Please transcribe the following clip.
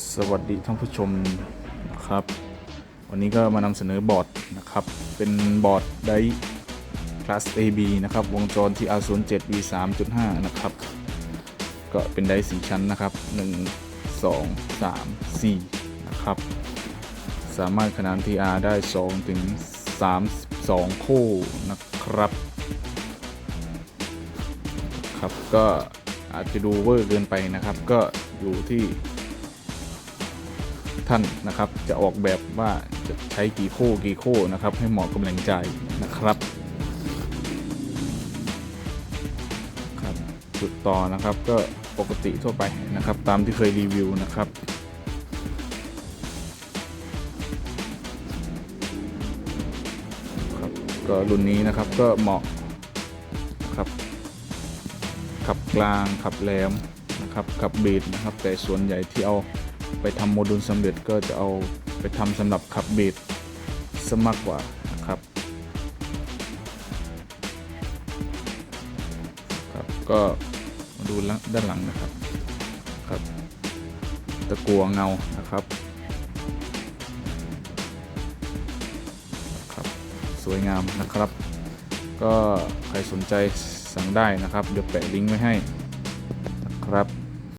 สวัสดีท่านผู้ชมนะครับ วันนี้ก็มานำเสนอบอร์ดนะครับ เป็นบอร์ดไดคลาส AB นะครับ วงจร TR07 V3.5 นะครับ ก็เป็นไดสีชั้นนะครับ 1 2 3 4 นะครับ สามารถขนาน TR ได้ 2 ถึง 3 2 คู่นะครับ ครับ ก็อาจจะดูเวอร์เกินไปนะครับ ก็อยู่ที่ ท่านนะครับ จะออกแบบว่าจะใช้กี่คู่กี่คู่นะครับ ให้เหมาะกับแหล่งจ่ายนะครับครับจุดต่อนะครับก็ปกติทั่วไปนะครับ ตามที่เคยรีวิวนะครับครับก็รุ่นนี้นะครับก็เหมาะครับขับกลางขับแหลมนะครับขับเบสนะครับ แต่ส่วนใหญ่ที่เอา ไปทำโมดูลสำเร็จก็จะเอาไปทำสำหรับขับเบสซะมากกว่านะครับครับ ก็มาดูด้านหลังนะครับครับ ตะกัวเงานะครับครับ สวยงามนะครับ ก็ใครสนใจสั่งได้นะครับ เดี๋ยวแปะลิงก์ไว้ให้นะครับ